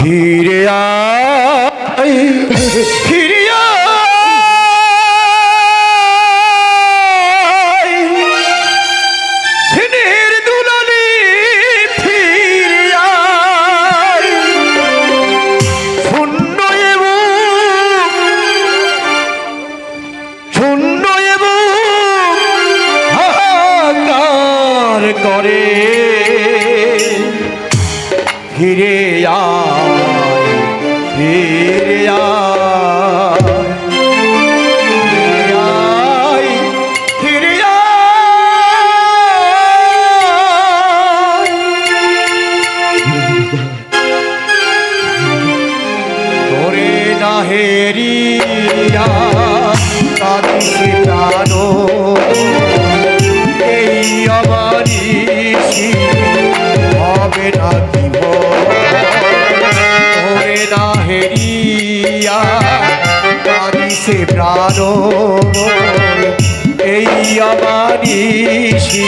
ফিরে আয়। এই আমারিষি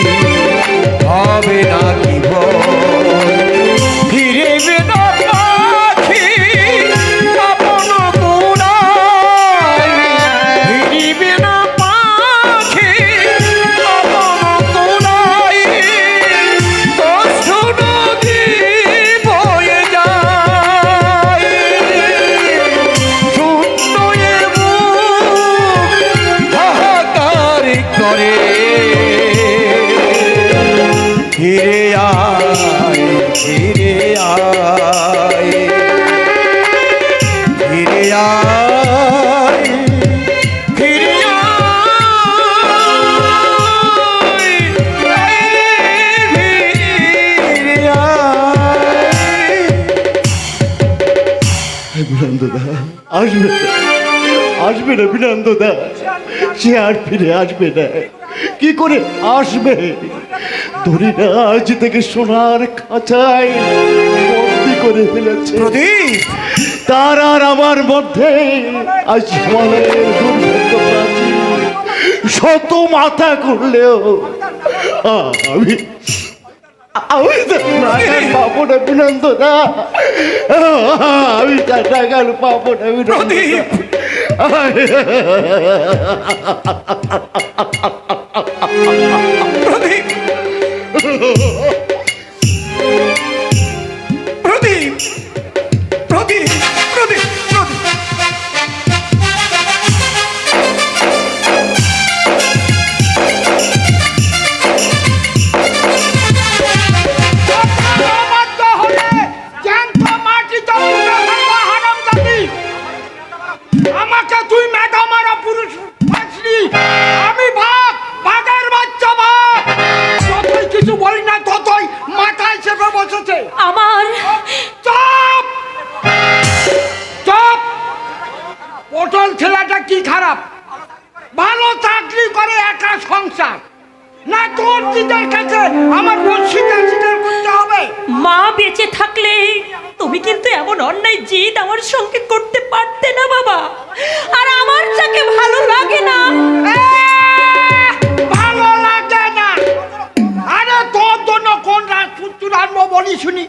হবে না দিব ফিরে না করে ফিরে আয় ফিরে আয়। ফিরে আয়। আসবে না বিনন্দদা সে আর ফিরে আসবে না। কি করে আসবে? ধরি না আজ থেকে সোনার খাঁচায় বন্দি করে ফেলেছে। তার আর আমার মধ্যে আজ হিমালয়ের শত মাথা করলেও আমি আমি তো টাকার পাবো না বিনন্দদা আমি তার টাকার পাবো না প্রদীপ! প্রদীপ পটল ছেলেটা কি খারাপ? ভালো চাকরি করে একা সংসার। না তোর দিদের কাছে আমার রসিদের সিদের করতে হবে? মা বেঁচে থাকলে তুমি কিন্তু এমন অন্যায় জিদ আমার সঙ্গে করতে পারতে না বাবা। আর আমার যাকে ভালো লাগে না। ভালো লাগে না। আরে তোর জন্য কোন রাজপুত্র আনব বলি শুনি।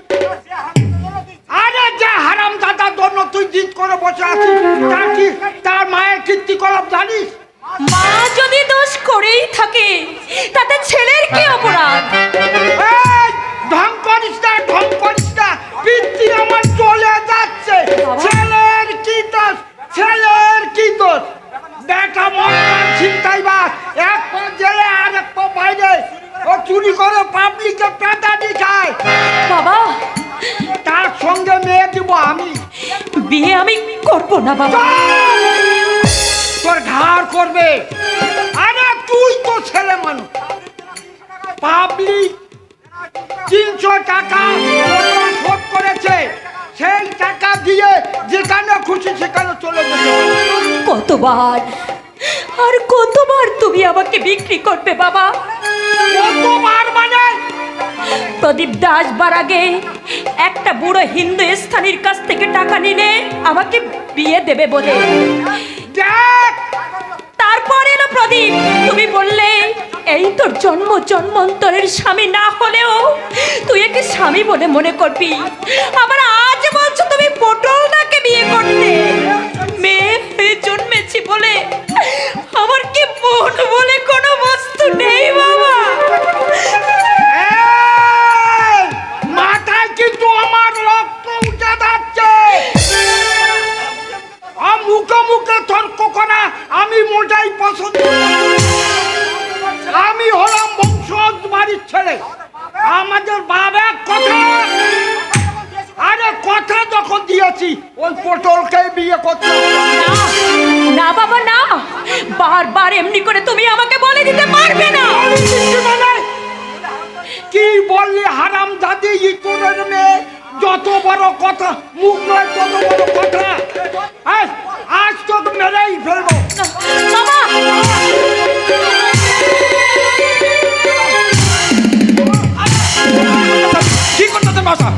আরে যে হারাম দাদার জন্য তুই জিদ করে বসে আছিস। তার কি? তার মায়ের কীর্তি কলাপ জানিস? মা যদি দোষ করেই থাকে তাতে ছেলের কি অপরাধ? ঢং করিস না। বিয়ে আমি করব না বাবা। তোর ঘাড় করবে। আরে তুই তো ছেলে মানুষ। পাবলিক তিনশো টাকা শোধ করেছে। সেই টাকা দিয়ে যেখানে খুশি সেখানে চলে যেতে কতবার আর কতবার তুমি আমাকে বিক্রি করবে বাবা? কতবার মানে প্রদীপ দাস বার আগে একটা বুড়ো হিন্দু স্থানীর কাছ থেকে টাকা নিলে আমাকে বিয়ে দেবে বলে। তারপর এলো প্রদীপ। তুমি বললে এই তোর জন্ম জন্মান্তরের স্বামী না হলেও তুই একে স্বামী বলে মনে করবি। আমার আজ বলছো তুমি পটলটাকে বিয়ে করতে। মেয়ে জন্মেছি বলে আমার কি বোন বলে কোনো বস্তু নেই। মোটাই পছন্দ করি। আমি হলাম বংশজ বাড়ির ছেলে। আমাদের বাবা কথা। আরে কথা যখন দিয়েছি ওই পটলকে বিয়ে করতে। না বাবা না। বারবার এমনি করে তুমি আমাকে বলে দিতে পারবে না। কি? কি বললি হারাম দাদি ইতুরের মেয়ে? যত বড় কথা, মুখ নয়, তত বড় কথা। আজ আজ তোকে মেরেই ফেলব। কি করতে বাসা?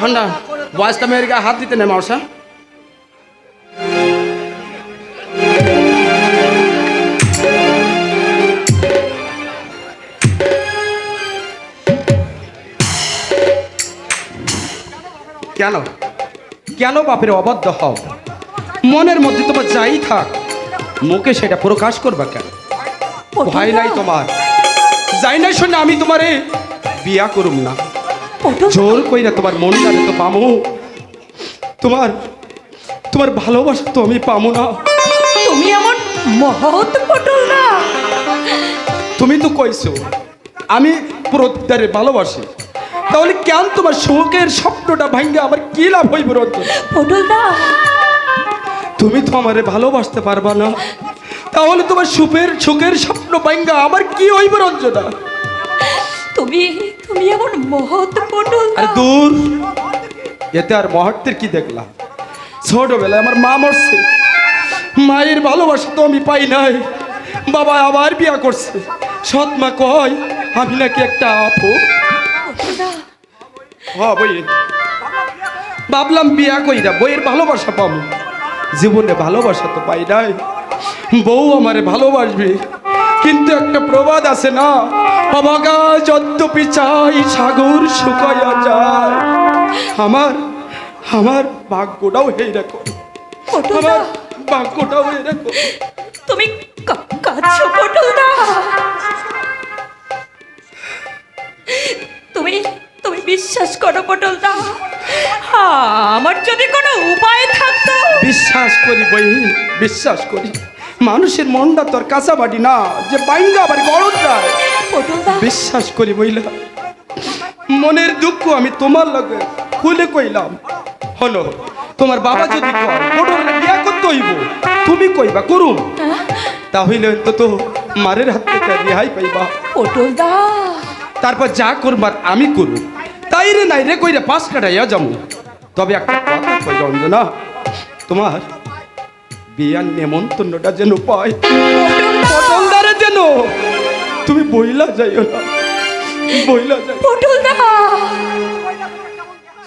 ঠান্ডা বয়সটা মেয়ের গায়ে হাত দিতে নেই মাউসা। কেন? কেন বাপের অবাধ্য হও? মনের মধ্যে তোমার যাই থাক মুখে সেটা প্রকাশ করবা কেন? ভয় নাই তোমার। যাই নাই শুনে আমি তোমারে বিয়া করুম না। জোর কইরা তোমার মন জানে তো পামু। তোমার তোমার ভালোবাসা তো আমি পামু না। তুমি এমন মহৎ পটল না। তুমি তো কইছো আমি প্রত্যারে ভালোবাসি। তাহলে কেন তোমার শোকের স্বপ্নটা ভাঙ্গে আমার কি লাভ হইব রঞ্জন পটল না তুমি তো আমারে ভালোবাসতে পারবা না। তাহলে তোমার সুপের সুখের স্বপ্ন ভাঙ্গা আমার কি হইব রঞ্জনা তুমি তুমি এমন মহৎ পটল আরে দূর। এতে আর মহত্বের কি দেখলাম? ছোটবেলায় আমার মা মরছে। মায়ের ভালোবাসা তো আমি পাই নাই। বাবা আবার বিয়া করছে। সৎ মা কয় আমি নাকি একটা আপু? না ভাবলাম বিয়া কইরা বইয়ের ভালোবাসা পাবো। জীবনে ভালোবাসা তো পাই নাই। বউ আমারে ভালোবাসবে। কিন্তু একটা প্রবাদ আছে না? অবাগা যদ্যপি চাই সাগর শুকাইয়া যায়। আমার আমার ভাগ্যটাও পটল না আমার ভাগ্যটাও এরকম তুমি কা- কাঁদছো পটল তুমি তুমি বিশ্বাস করো পটল দা আমার যদি কোনো উপায় থাকতো। বিশ্বাস করি বই বিশ্বাস করি। মানুষের মনটা তোর কাঁচা বাটি না যে বাইঙ্গা আবার গরম যায় বিশ্বাস করি বইলা মনের দুঃখ আমি তোমার লগে খুলে কইলাম। হলো তোমার বাবা যদি কয় পটলের বিয়া করতে হইব? তুমি কইবা করুম? তাহলে তো তো মারের হাত থেকে রেহাই পাইবা। দা তারপর যা করবার আমি করব তাই রে নাই রে কইরে পাশ কাটাইয়া যাব তবে একটা কথা কই রঞ্জনা তোমার বিয়ার নেমন্তন্নটা যেন পাই। পটলদারে যেন তুমি বইলা যাইও না। বইলা যাই পটল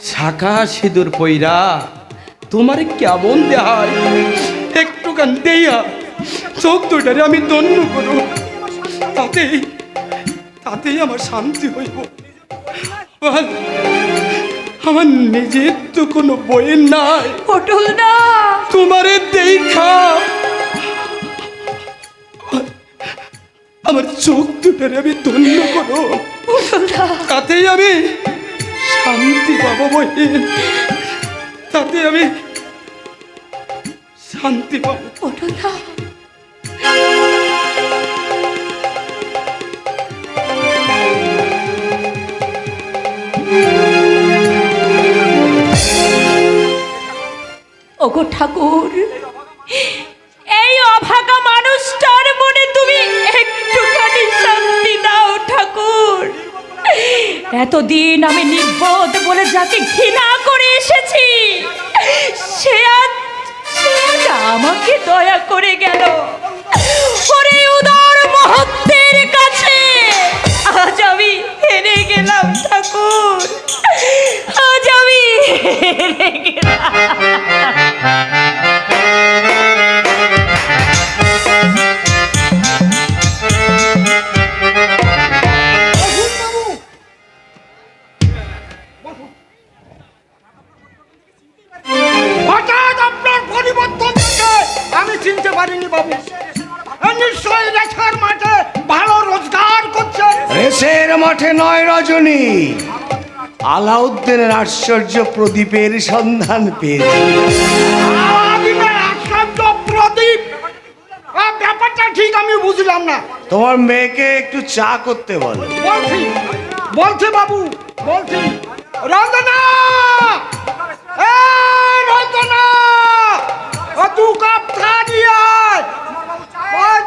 শাখা সিঁদুর পইরা তোমার কেমন দেহাই? একটুখান দেইয়া চোখ দুটারে আমি দন্য করব তাতেই তাতেই আমার শান্তি হইব। আমার নিজের তো কোনো বইয়ের নাই। পটল দা তোমারে দেখা। আমার চোখ দুটারে আমি ধন্য করো। তাতেই আমি শান্তি পাবো বহিন তাতে আমি শান্তি পাবো। ওগো ঠাকুর, এই অভাগা মানুষটার মনে তুমি একটুখানি শান্তি দাও ঠাকুর। এতদিন আমি নির্বোধ বলে যাকে ঘৃণা করে এসেছি, সে আমাকে দয়া করে গেল। ওরে উদার মহত্বের কাছে আজ আমি হেরে গেলাম ঠাকুর। আজ আমি হেরে মাঠে আলাউদ্দিনের আশ্চর্য প্রদীপের সন্ধান পেয়েছি। ব্যাপারটা ঠিক আমি বুঝলাম না। তোমার মেয়েকে একটু চা করতে বলো। বলছি বলছি বাবু বলছি। রঞ্জনা! রঞ্জনা! দু কাপ চা আয়। ওই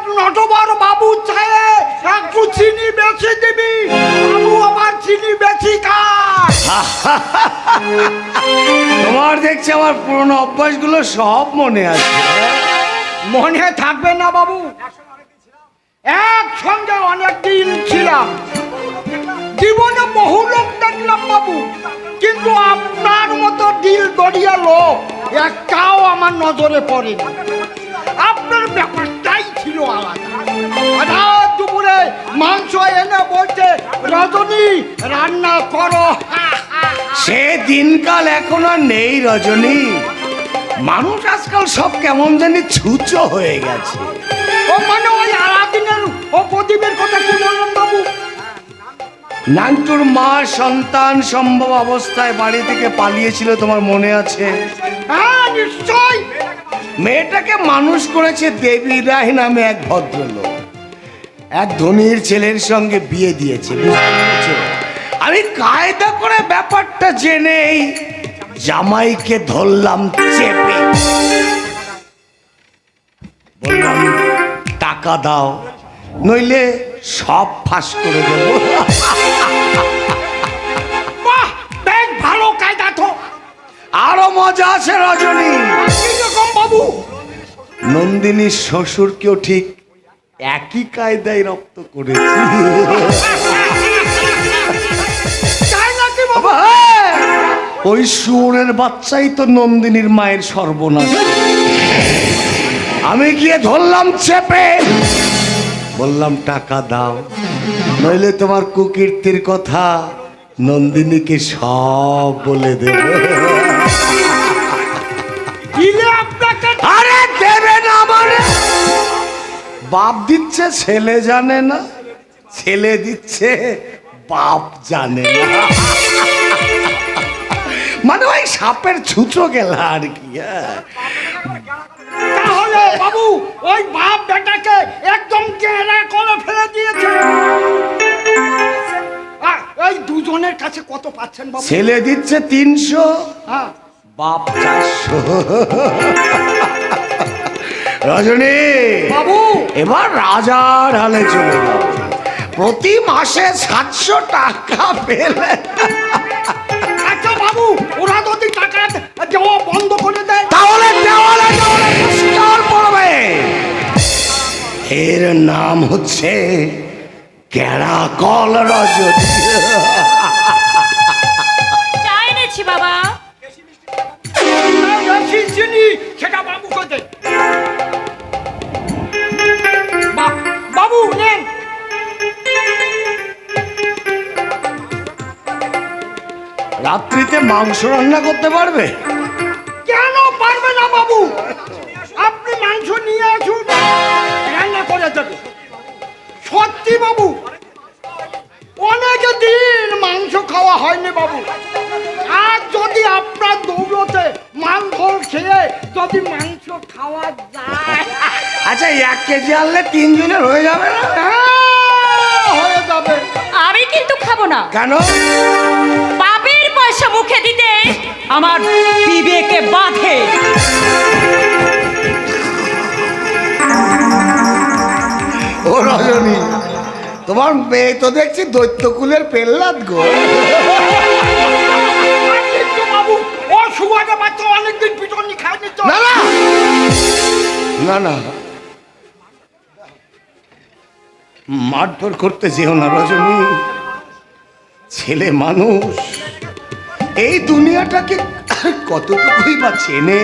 বাবু চায়ে একটু চিনি বেশি দিবি। বাবু চিনি বেশি খায়। তোমার দেখছি আমার পুরনো অভ্যাসগুলো সব মনে আছে। মনে থাকবে না বাবু। একসঙ্গে অনেক দিন ছিলাম। জীবনে বহু লোক দেখলাম বাবু। কিন্তু আপনার মতো দিল দরিয়া লোক একটাও আমার নজরে পড়েনি। আপনার ব্যাপারটাই হঠাৎ দুপুরে মাংস এনে বলছে রজনী রান্না করো সে দিনকাল এখন আর নেই রজনী। মানুষ আজকাল সব কেমন জানি ছুচো হয়ে গেছে। ও মানে ওই আলাদিনের ও প্রদীপের কথা কি বললেন বাবু? নান্টুর মা সন্তান সম্ভব অবস্থায় বাড়ি থেকে পালিয়েছিল তোমার মনে আছে? হ্যাঁ নিশ্চয় মেয়েটাকে মানুষ করেছে দেবী রায় নামে এক ভদ্রলোক। এক ধনীর ছেলের সঙ্গে বিয়ে দিয়েছে আমি কায়দা করে ব্যাপারটা জেনেই জামাইকে ধরলাম চেপে। টাকা দাও, নইলে সব ফাঁস করে দেবো। মজা আছে রজনী। বাবু নন্দিনীর শ্বশুরকেও ঠিক একই কায়দায় রপ্ত করেছি! ওই শুয়োরের বাচ্চাই তো নন্দিনীর মায়ের সর্বনাশ। আমি গিয়ে ধরলাম চেপে। বললাম, টাকা দাও, নইলে তোমার কুকীর্তির কথা নন্দিনীকে সব বলে দেব। বাপ দিচ্ছে ছেলে জানে না। ছেলে দিচ্ছে বাপ জানে না। মানে ওই সাপের ছুঁচো গেলা আর কি হ্যাঁ। তাহলে বাবু ওই বাপ বেটাকে একদম চেহারা করে ফেলে দিয়েছে। এই দুজনের কাছে কত পাচ্ছেন বাবু? ছেলে দিচ্ছে তিনশো হ্যাঁ। বাপ চারশো। রজনী বাবু! এবার রাজার হালে চলে যাও। প্রতি মাসে সাতশো টাকা পেলে। আচ্ছা বাবু ওরা যদি টাকা দেওয়া বন্ধ করে দেয়? তাহলে দেওয়ালে দেওয়ালে পুরস্কার পড়বে। এর নাম হচ্ছে ক্যারাকল রজনী। মাংস রান্না করতে পারবে? কেন পারবে না বাবু? আপনি মাংস নিয়ে আসুন রান্না করে দেবে। সত্যি বাবু অনেক দিন মাংস খাওয়া হয়নি বাবু। আর যদি আপনার দৌলতে মাংস খেয়ে যদি মাংস খাওয়া যায়। আচ্ছা এক কেজি আনলে তিনজনের হয়ে যাবে না? হ্যাঁ, হয়ে যাবে। আমি কিন্তু খাব না। কেন? পয়সা মুখে দিতে আমার বিবেকে বাধে। ও রজনী তোমার মেয়ে তো দেখছি দৈত্যকুলের পেল্লাদ গো। কিন্তু বাবু ও সুবাদে বাচ্চা অনেকদিন পিটনি খায়নি তো। না না। না না। মারধর করতে যেও না রজনী। ছেলে মানুষ। এই দুনিয়াটাকে কতটুকুই বা চেনে?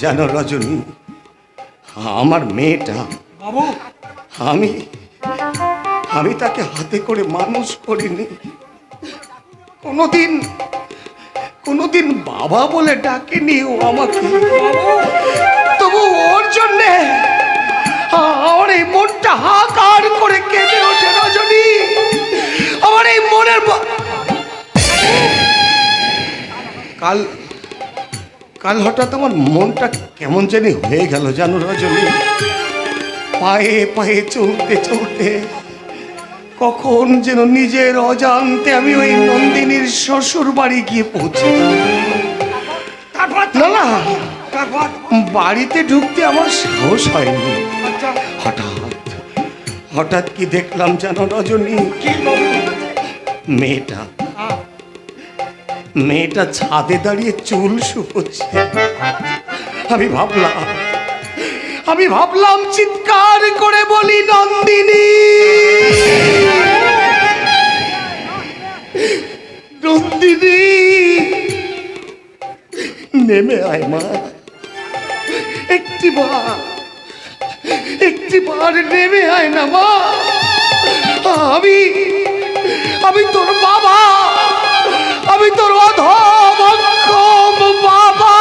জানো রজনী আমার মেয়েটা বাবু। আমি আমি তাকে হাতে করে মানুষ করিনি। কোনোদিন কোনোদিন বাবা বলে ডাকেনি ও আমাকে। তবু ওর জন্যে আমার এই মনটা হাকার করে কেঁদে কাল কাল হঠাৎ আমার মনটা কেমন জানি হয়ে গেল জানো রজনী। পায়ে পায়ে চলতে চলতে কখন যেন নিজের অজান্তে আমি ওই নন্দিনীর শ্বশুর বাড়ি গিয়ে পৌঁছে তারপর না না। বাড়িতে ঢুকতে আমার সাহস হয়নি। আচ্ছা। হঠাৎ হঠাৎ কি দেখলাম জানো রজনী? কি মেয়েটা। মেয়েটা ছাদে দাঁড়িয়ে চুল শুকোচ্ছে। আমি ভাবলাম আমি ভাবলাম চিৎকার করে বলি, নন্দিনী! নন্দিনী! নেমে আয় মা। একটি বার একটি বার নেমে আয় না মা। আমি আমি তোর বাবা আমি তোর অধম বাবা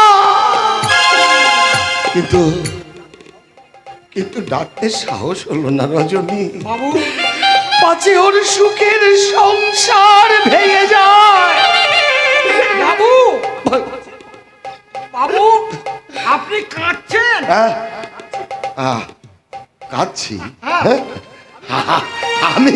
কিন্তু কিন্তু ডাকতে সাহস হলো না রজনী বাবু পাছে ওর সুখের সংসার ভেঙে যায় বাবু বাবু আপনি কাঁদছেন হ্যাঁ? কাঁদছি হ্যাঁ। হ্যাঁ? আমি